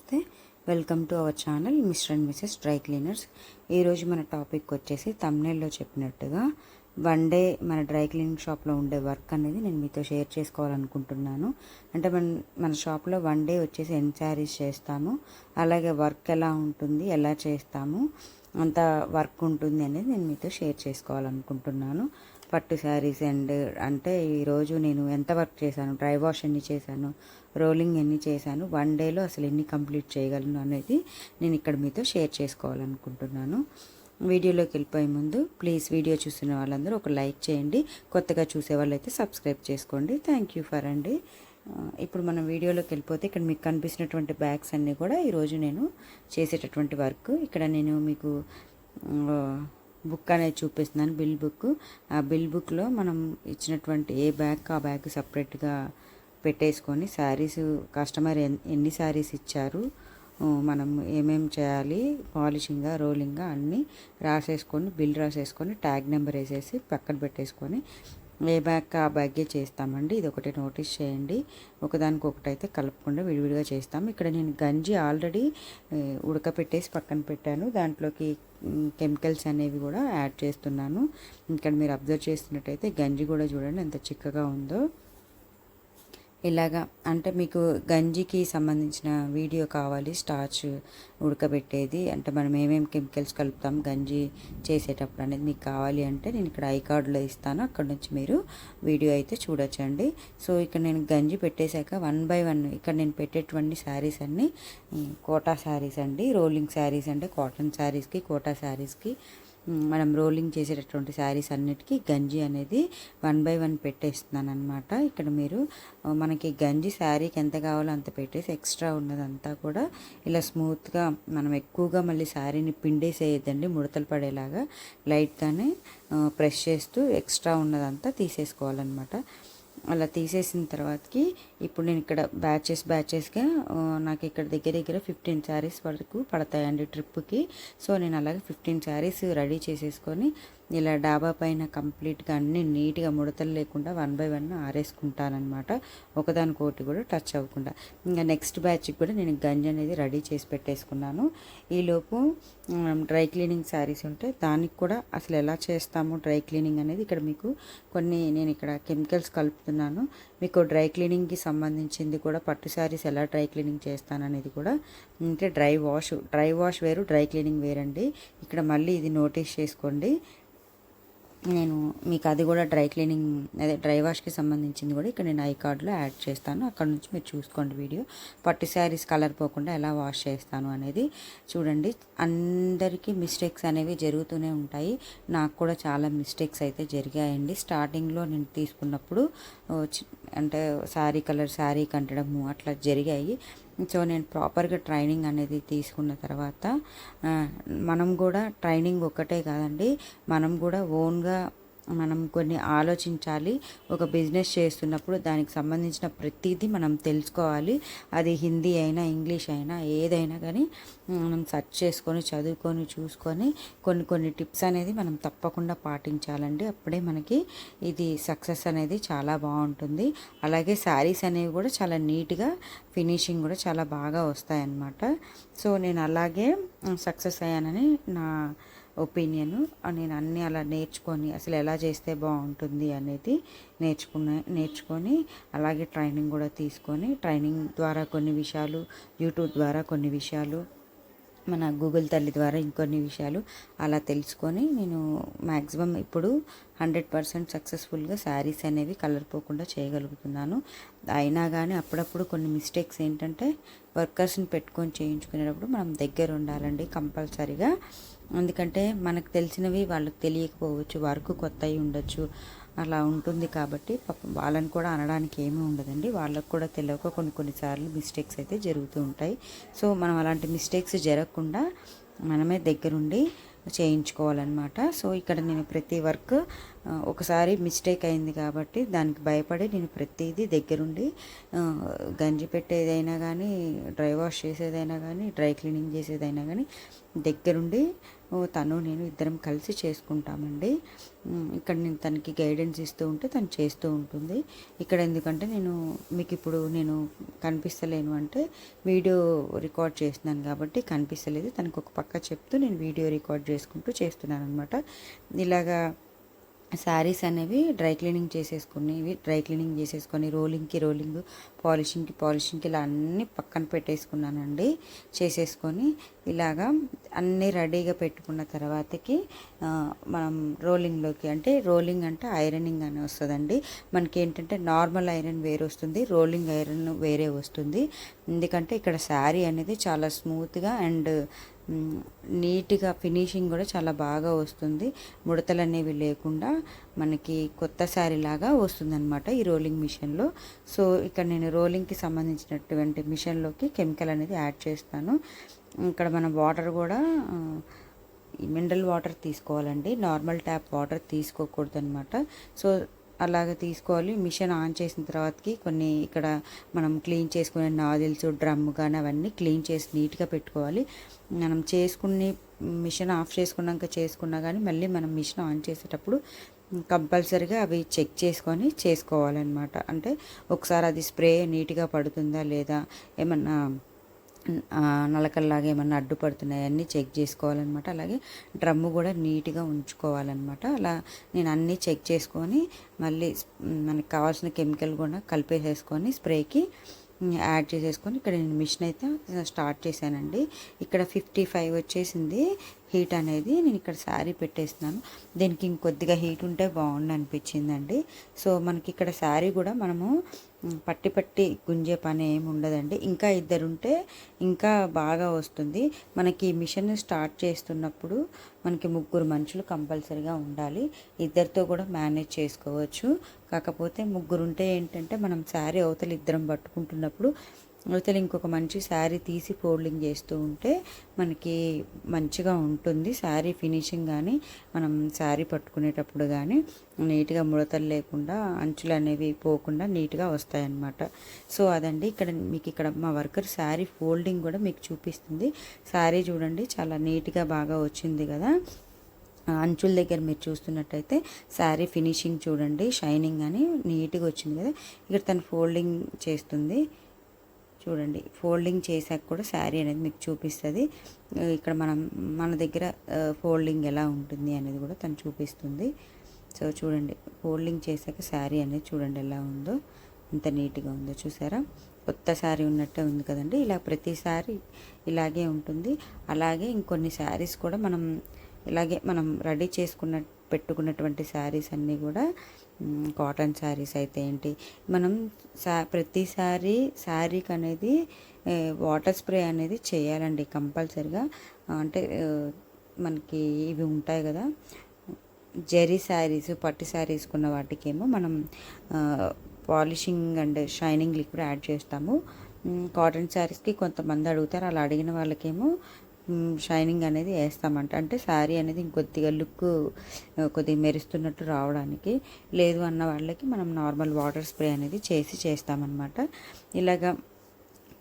నమస్తే. Welcome to our channel mister and missus dry cleaners. ఈరోజు మన టాపిక్ వచ్చేసి తమ్నెల్లో చెప్పినట్టుగా వన్ డే మన డ్రై క్లీనింగ్ షాప్లో ఉండే వర్క్ అనేది నేను మీతో షేర్ చేసుకోవాలనుకుంటున్నాను. అంటే మన మన షాప్లో వన్ డే వచ్చేసి ఎన్ శారీస్ చేస్తాము. అలాగే వర్క్ ఎలా ఉంటుంది ఎలా చేస్తాము అంత వర్క్ ఉంటుంది అనేది నేను మీతో షేర్ చేసుకోవాలనుకుంటున్నాను. పట్టు శారీస్ అండ్ అంటే ఈరోజు నేను ఎంత వర్క్ చేశాను డ్రై వాష్ ఎన్ని చేశాను రోలింగ్ ఎన్ని చేశాను వన్ డేలో అసలు ఎన్ని కంప్లీట్ చేయగలను అనేది నేను ఇక్కడ మీతో షేర్ చేసుకోవాలనుకుంటున్నాను. వీడియోలోకి వెళ్ళిపోయే ముందు ప్లీజ్ వీడియో చూసిన వాళ్ళందరూ ఒక లైక్ చేయండి. కొత్తగా చూసే వాళ్ళైతే సబ్స్క్రైబ్ చేసుకోండి. థ్యాంక్ యూ ఫర్ అండి. ఇప్పుడు మనం వీడియోలోకి వెళ్ళిపోతే ఇక్కడ మీకు కనిపిస్తున్నటువంటి బ్యాగ్స్ అన్నీ కూడా ఈరోజు నేను చేసేటటువంటి వర్క్. ఇక్కడ నేను మీకు బుక్ అనేది చూపిస్తున్నాను బిల్ బుక్. ఆ బిల్ బుక్లో మనం ఇచ్చినటువంటి ఏ బ్యాగ్ ఆ బ్యాగ్ సపరేట్గా పెట్టేసుకొని శారీస్ కస్టమర్ ఎన్ని శారీస్ ఇచ్చారు మనం ఏమేమి చేయాలి పాలిషింగ్గా రోలింగ్గా అన్నీ రాసేసుకొని బిల్ రాసేసుకొని ట్యాగ్ నెంబర్ వేసేసి పక్కన పెట్టేసుకొని ఏ బ్యాగ్ ఆ బ్యాగే చేస్తామండి. ఇది ఒకటి నోటీస్ చేయండి. ఒకదానికి ఒకటైతే కలపకుండా విడివిడిగా చేస్తాం ఇక్కడ నేను గంజి ఆల్రెడీ ఉడకపెట్టేసి పక్కన పెట్టాను. దాంట్లోకి కెమికల్స్ అనేవి కూడా యాడ్ చేస్తున్నాను. ఇక్కడ మీరు అబ్జర్వ్ చేస్తున్నట్టయితే గంజి కూడా చూడండి ఎంత చిక్కగా ఉందో. ఇలాగా అంటే మీకు గంజికి సంబంధించిన వీడియో కావాలి స్టార్చ్ ఉడకబెట్టేది అంటే మనం ఏమేమి కెమికల్స్ కలుపుతాం గంజి చేసేటప్పుడు అనేది మీకు కావాలి అంటే నేను ఇక్కడ ఐ కార్డులో ఇస్తాను అక్కడ నుంచి మీరు వీడియో అయితే చూడొచ్చండి. సో ఇక్కడ నేను గంజి పెట్టేశాక వన్ బై వన్ ఇక్కడ నేను పెట్టేటువంటి శారీస్ అన్నీ కోటా శారీస్ అండి రోలింగ్ శారీస్ అంటే కాటన్ శారీస్కి కోటా శారీస్కి మనం రోలింగ్ చేసేటటువంటి శారీస్ అన్నిటికీ గంజి అనేది వన్ బై వన్ పెట్టేస్తున్నాను అనమాట ఇక్కడ మీరు మనకి గంజి శారీకి ఎంత కావాలో అంత పెట్టేసి ఎక్స్ట్రా ఉన్నదంతా కూడా ఇలా స్మూత్గా మనం ఎక్కువగా మళ్ళీ శారీని పిండేసేయద్దండి ముడతలు పడేలాగా లైట్గానే ప్రెస్ చేస్తూ ఎక్స్ట్రా ఉన్నదంతా తీసేసుకోవాలన్నమాట. అలా తీసేసిన తర్వాతకి ఇప్పుడు నేను ఇక్కడ బ్యాచెస్ బ్యాచెస్గా నాకు ఇక్కడ దగ్గర దగ్గర ఫిఫ్టీన్ శారీస్ వరకు పడతాయండి ట్రిప్కి సో నేను అలాగే ఫిఫ్టీన్ శారీస్ రెడీ చేసేసుకొని ఇలా డాబా పైన కంప్లీట్గా అన్ని నీట్గా ముడతలు లేకుండా వన్ బై వన్ ఆరేసుకుంటానమాట ఒకదానికోటి కూడా టచ్ అవ్వకుండా. ఇంకా నెక్స్ట్ బ్యాచ్కి కూడా నేను గంజి అనేది రెడీ చేసి పెట్టేసుకున్నాను. ఈలోపు డ్రై క్లీనింగ్ శారీస్ ఉంటే దానికి కూడా అసలు ఎలా చేస్తాము డ్రై క్లీనింగ్ అనేది ఇక్కడ మీకు కొన్ని నేను ఇక్కడ కెమికల్స్ కలుపుతున్నాను. మీకు డ్రై క్లీనింగ్కి సంబంధించింది కూడా పట్టు శారీస్ ఎలా డ్రై క్లీనింగ్ చేస్తాననేది కూడా అంటే డ్రై వాష్ డ్రై వాష్ వేరు డ్రై క్లీనింగ్ వేరండి. ఇక్కడ మళ్ళీ ఇది నోటీస్ చేసుకోండి. నేను మీకు అది కూడా డ్రై క్లీనింగ్ అదే డ్రై వాష్కి సంబంధించింది కూడా ఇక్కడ నేను ఐ కార్డ్లో యాడ్ చేస్తాను. అక్కడ నుంచి మీరు చూసుకోండి వీడియో. పట్టు శారీస్ కలర్ పోకుండా ఎలా వాష్ చేస్తాను అనేది చూడండి. అందరికీ మిస్టేక్స్ అనేవి జరుగుతూనే ఉంటాయి. నాకు కూడా చాలా మిస్టేక్స్ అయితే జరిగాయండి. స్టార్టింగ్లో నేను తీసుకున్నప్పుడు అంటే శారీ కలర్ శారీ కంటడము అట్లా జరిగాయి. సో నేను ప్రాపర్గా ట్రైనింగ్ అనేది తీసుకున్న తర్వాత మనం కూడా ట్రైనింగ్ ఒక్కటే కాదండి. మనం కూడా ఓన్గా మనం కొన్ని ఆలోచించాలి ఒక బిజినెస్ చేస్తున్నప్పుడు దానికి సంబంధించిన ప్రతిదీ మనం తెలుసుకోవాలి. అది హిందీ అయినా ఇంగ్లీష్ అయినా ఏదైనా కానీ మనం సెర్చ్ చేసుకొని చదువుకొని చూసుకొని కొన్ని కొన్ని టిప్స్ అనేది మనం తప్పకుండా పాటించాలండి. అప్పుడే మనకి ఇది సక్సెస్ అనేది చాలా బాగుంటుంది. అలాగే శారీస్ అనేవి కూడా చాలా నీట్గా ఫినిషింగ్ కూడా చాలా బాగా వస్తాయన్నమాట. సో నేను అలాగే సక్సెస్ అయ్యానని నా ఒపీనియన్ నేను అన్నీ అలా నేర్చుకొని అసలు ఎలా చేస్తే బాగుంటుంది అనేది నేర్చుకున్న నేర్చుకొని అలాగే ట్రైనింగ్ కూడా తీసుకొని ట్రైనింగ్ ద్వారా కొన్ని విషయాలు యూట్యూబ్ ద్వారా కొన్ని విషయాలు మన గూగుల్ తల్లి ద్వారా ఇంకొన్ని విషయాలు అలా తెలుసుకొని నేను మ్యాక్సిమం ఇప్పుడు హండ్రెడ్ పర్సెంట్ సక్సెస్ఫుల్గా శారీస్ అనేవి కలర్ పోకుండా చేయగలుగుతున్నాను. అయినా కానీ అప్పుడప్పుడు కొన్ని మిస్టేక్స్ ఏంటంటే వర్కర్స్ని పెట్టుకొని చేయించుకునేటప్పుడు మనం దగ్గర ఉండాలండి కంపల్సరీగా. ఎందుకంటే మనకు తెలిసినవి వాళ్ళకి తెలియకపోవచ్చు వర్క్ కొత్త అయి ఉండొచ్చు అలా ఉంటుంది కాబట్టి పాపం వాళ్ళని కూడా అనడానికి ఏమీ ఉండదండి. వాళ్ళకు కూడా తెలియక కొన్ని కొన్నిసార్లు మిస్టేక్స్ అయితే జరుగుతూ ఉంటాయి. సో మనం అలాంటి మిస్టేక్స్ జరగకుండా మనమే దగ్గరుండి చేయించుకోవాలన్నమాట. సో ఇక్కడ నేను ప్రతి వర్క్ ఒకసారి మిస్టేక్ అయింది కాబట్టి దానికి భయపడి నేను ప్రతిదీ దగ్గరుండి గంజి పెట్టేదైనా కానీ డ్రై వాష్ చేసేదైనా కానీ డ్రై క్లీనింగ్ చేసేదైనా కానీ దగ్గరుండి తను నేను ఇద్దరం కలిసి చేసుకుంటామండి. ఇక్కడ నేను తనకి గైడెన్స్ ఇస్తూ ఉంటే తను చేస్తూ ఉంటుంది. ఇక్కడ ఎందుకంటే నేను మీకు ఇప్పుడు నేను కనిపిస్తలేను అంటే వీడియో రికార్డ్ చేస్తున్నాను కాబట్టి కనిపిస్తలేదు. తనకు ఒక పక్క చెప్తూ నేను వీడియో రికార్డ్ చేసుకుంటూ చేస్తున్నాను అనమాట ఇలాగా శారీస్ అనేవి డ్రై క్లీనింగ్ చేసేసుకునేవి డ్రై క్లీనింగ్ చేసేసుకొని రోలింగ్కి రోలింగ్ పాలిషింగ్కి పాలిషింగ్కి ఇలా అన్నీ పక్కన పెట్టేసుకున్నానండి. చేసేసుకొని ఇలాగా అన్నీ రెడీగా పెట్టుకున్న తర్వాతకి మనం రోలింగ్లోకి అంటే రోలింగ్ అంటే ఐరనింగ్ అని వస్తుందండి. మనకి ఏంటంటే నార్మల్ ఐరన్ వేరే వస్తుంది రోలింగ్ ఐరన్ వేరే వస్తుంది. ఎందుకంటే ఇక్కడ శారీ అనేది చాలా స్మూత్గా అండ్ నీట్గా ఫినిషింగ్ కూడా చాలా బాగా వస్తుంది. ముడతలు అనేవి లేకుండా మనకి కొత్త శారీ లాగా వస్తుందన్నమాట ఈ రోలింగ్ మిషన్లో. సో ఇక్కడ నేను రోలింగ్కి సంబంధించినటువంటి మిషన్లోకి కెమికల్ అనేది యాడ్ చేస్తాను. ఇక్కడ మన వాటర్ కూడా మినరల్ వాటర్ తీసుకోవాలండి. నార్మల్ ట్యాప్ వాటర్ తీసుకోకూడదు అనమాట సో అలాగ తీసుకోవాలి. మిషన్ ఆన్ చేసిన తర్వాతకి కొన్ని ఇక్కడ మనం క్లీన్ చేసుకునే నాజిల్స్ డ్రమ్ కానీ అవన్నీ క్లీన్ చేసి నీట్గా పెట్టుకోవాలి. మనం చేసుకుని మిషన్ ఆఫ్ చేసుకున్నాక చేసుకున్నా కానీ మళ్ళీ మనం మిషన్ ఆన్ చేసేటప్పుడు కంపల్సరీగా అవి చెక్ చేసుకొని చేసుకోవాలన్నమాట. అంటే ఒకసారి అది స్ప్రే నీట్గా పడుతుందా లేదా ఏమన్నా నలకల్లాగా ఏమన్నా అడ్డుపడుతున్నాయి అన్నీ చెక్ చేసుకోవాలన్నమాట. అలాగే డ్రమ్ము కూడా నీట్గా ఉంచుకోవాలన్నమాట. అలా నేను అన్నీ చెక్ చేసుకొని మళ్ళీ మనకు కావాల్సిన కెమికల్ కూడా కలిపేసేసుకొని స్ప్రేకి యాడ్ చేసేసుకొని ఇక్కడ నేను మిషన్ అయితే స్టార్ట్ చేశానండి. ఇక్కడ ఫిఫ్టీ ఫైవ్ వచ్చేసింది. హీట్ అనేది నేను ఇక్కడ శారీ పెట్టేస్తున్నాను. దీనికి ఇంకొద్దిగా హీట్ ఉంటే బాగుండు అనిపించిందండి. సో మనకి ఇక్కడ శారీ కూడా మనము పట్టి పట్టి గుంజే పని ఏమి ఉండదండి. ఇంకా ఇద్దరు ఉంటే ఇంకా బాగా వస్తుంది. మనకి మిషన్ స్టార్ట్ చేస్తున్నప్పుడు మనకి ముగ్గురు మనుషులు కంపల్సరీగా ఉండాలి. ఇద్దరితో కూడా మేనేజ్ చేసుకోవచ్చు. కాకపోతే ముగ్గురు ఉంటే ఏంటంటే మనం శారీ అవతలి ఇద్దరం పట్టుకుంటున్నప్పుడు అవతల ఇంకొక మంచి శారీ తీసి ఫోల్డింగ్ చేస్తూ ఉంటే మనకి మంచిగా ఉంటుంది. శారీ ఫినిషింగ్ కానీ మనం శారీ పట్టుకునేటప్పుడు కానీ నీట్గా ముడతలు లేకుండా అంచులు అనేవి పోకుండా నీట్గా వస్తాయన్నమాట. సో అదండి. ఇక్కడ మీకు ఇక్కడ మా వర్కర్ శారీ ఫోల్డింగ్ కూడా మీకు చూపిస్తుంది. శారీ చూడండి. చాలా నీట్గా బాగా వచ్చింది కదా. అంచుల దగ్గర మీరు చూస్తున్నట్టయితే శారీ ఫినిషింగ్ చూడండి. షైనింగ్ అని నీట్గా వచ్చింది కదా. ఇక్కడ తను ఫోల్డింగ్ చేస్తుంది. చూడండి ఫోల్డింగ్ చేశాక కూడా శారీ అనేది మీకు చూపిస్తుంది. ఇక్కడ మనం మన దగ్గర ఫోల్డింగ్ ఎలా ఉంటుంది అనేది కూడా తను చూపిస్తుంది. సో చూడండి ఫోల్డింగ్ చేశాక శారీ అనేది చూడండి ఎలా ఉందో ఎంత నీట్గా ఉందో చూసారా? కొత్త శారీ ఉన్నట్టే ఉంది కదండి. ఇలా ప్రతిసారి ఇలాగే ఉంటుంది. అలాగే ఇంకొన్ని శారీస్ కూడా మనం ఇలాగే మనం రెడీ చేసుకున్న పెట్టుకున్నటువంటి శారీస్ అన్నీ కూడా కాటన్ శారీస్ అయితే ఏంటి? మనం సా ప్రతిసారి శారీకి అనేది వాటర్ స్ప్రే అనేది చేయాలండి కంపల్సరిగా. అంటే మనకి ఇవి ఉంటాయి కదా జరీ శారీస్ పట్టు శారీస్ కొన్న వాటికేమో మనం polishing and shining liquid add చేస్తాము. కాటన్ శారీస్కి కొంతమంది అడుగుతారు అలా అడిగిన వాళ్ళకేమో షైనింగ్ అనేది వేస్తామంట. అంటే శారీ అనేది ఇంకొద్దిగా లుక్ కొద్దిగా మెరుస్తున్నట్టు రావడానికి లేదు అన్న వాళ్ళకి మనం నార్మల్ వాటర్ స్ప్రే అనేది చేసి చేస్తామన్నమాట. ఇలాగా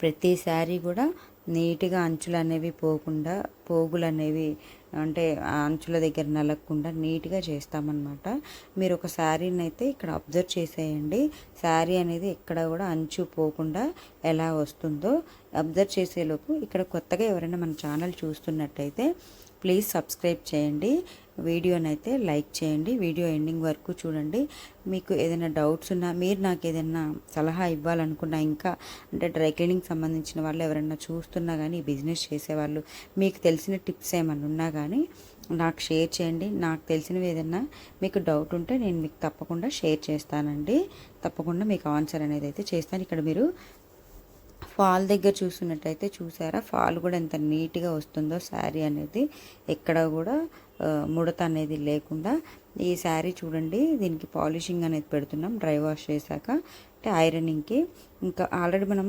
ప్రతి శారీ కూడా నీట్గా అంచులు అనేవి పోకుండా పోగులు అనేవి అంటే అంచుల దగ్గర నలగకుండా నీట్గా చేస్తామన్నమాట. మీరు ఒక శారీని అయితే ఇక్కడ అబ్జర్వ్ చేసేయండి. శారీ అనేది ఎక్కడ కూడా అంచు పోకుండా ఎలా వస్తుందో అబ్జర్వ్ చేసేలోపు ఇక్కడ కొత్తగా ఎవరైనా మన ఛానల్ చూస్తున్నట్టయితే ప్లీజ్ సబ్స్క్రైబ్ చేయండి. వీడియోనైతే లైక్ చేయండి. వీడియో ఎండింగ్ వరకు చూడండి. మీకు ఏదైనా డౌట్స్ ఉన్నా మీరు నాకు ఏదైనా సలహా ఇవ్వాలనుకున్నా ఇంకా అంటే డ్రై క్లీనింగ్ సంబంధించిన వాళ్ళు ఎవరైనా చూస్తున్నా కానీ బిజినెస్ చేసేవాళ్ళు మీకు తెలిసిన టిప్స్ ఏమైనా ఉన్నా కానీ నాకు షేర్ చేయండి. నాకు తెలిసినవి ఏదైనా మీకు డౌట్ ఉంటే నేను మీకు తప్పకుండా షేర్ చేస్తానండి. తప్పకుండా మీకు ఆన్సర్ అనేది అయితే చేస్తాను. ఇక్కడ మీరు ఫాల్ దగ్గర చూసినట్టయితే చూసారా? ఫాల్ కూడా ఎంత నీట్గా వస్తుందో శారీ అనేది ఎక్కడ కూడా ముడత అనేది లేకుండా. ఈ శారీ చూడండి దీనికి పాలిషింగ్ అనేది పెడుతున్నాం డ్రై వాష్ చేశాక. అంటే ఐరనింగ్కి. ఇంకా ఆల్రెడీ మనం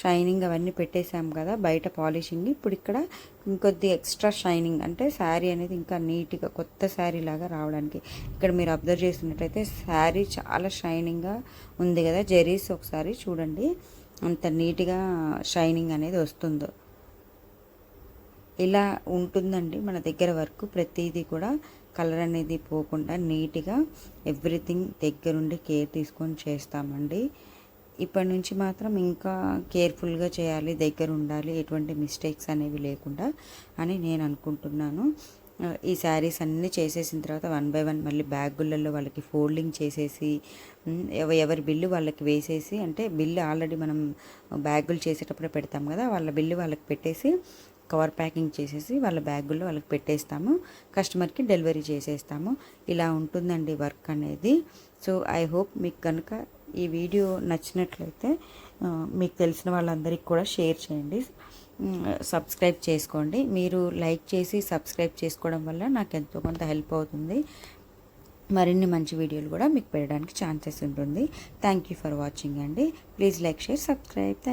షైనింగ్ అవన్నీ పెట్టేసాం కదా బయట పాలిషింగ్. ఇప్పుడు ఇక్కడ ఇంకొద్ది ఎక్స్ట్రా షైనింగ్ అంటే శారీ అనేది ఇంకా నీట్గా కొత్త శారీ లాగా రావడానికి. ఇక్కడ మీరు అబ్జర్వ్ చేసినట్టయితే శారీ చాలా షైనింగ్గా ఉంది కదా జెరీస్ ఒకసారి చూడండి. అంత నీట్గా షైనింగ్ అనేది వస్తుందో. ఇలా ఉంటుందండి మన దగ్గర వర్క్ ప్రతిదీ కూడా కలర్ అనేది పోకుండా నీట్గా ఎవ్రీథింగ్ దగ్గరుండి కేర్ తీసుకొని చేస్తామండి. ఇప్పటి నుంచి మాత్రం ఇంకా కేర్ఫుల్గా చేయాలి దగ్గర ఉండాలి ఎటువంటి మిస్టేక్స్ అనేవి లేకుండా అని నేను అనుకుంటున్నాను. ఈ శారీస్ అన్నీ చేసేసిన తర్వాత వన్ బై వన్ మళ్ళీ బ్యాగులలో వాళ్ళకి ఫోల్డింగ్ చేసేసి ఎవరి బిల్లు వాళ్ళకి వేసేసి అంటే బిల్లు ఆల్రెడీ మనం బ్యాగులు చేసేటప్పుడే పెడతాం కదా వాళ్ళ బిల్లు వాళ్ళకి పెట్టేసి కవర్ ప్యాకింగ్ చేసేసి వాళ్ళ బ్యాగుల్లో వాళ్ళకి పెట్టేస్తాము. కస్టమర్కి డెలివరీ చేసేస్తాము. ఇలా ఉంటుందండి వర్క్ అనేది. సో ఐ హోప్ మీకు కనుక ఈ వీడియో నచ్చినట్లయితే మీకు తెలిసిన వాళ్ళందరికీ కూడా షేర్ చేయండి. సబ్స్క్రైబ్ చేసుకోండి. మీరు లైక్ చేసి సబ్స్క్రైబ్ చేసుకోవడం వల్ల నాకు ఎంతో కొంత హెల్ప్ అవుతుంది. మరిన్ని మంచి వీడియోలు కూడా మీకు పెట్టడానికి ఛాన్సెస్ ఉంటుంది. థ్యాంక్ యూ ఫర్ వాచింగ్ అండి. Please like share subscribe thank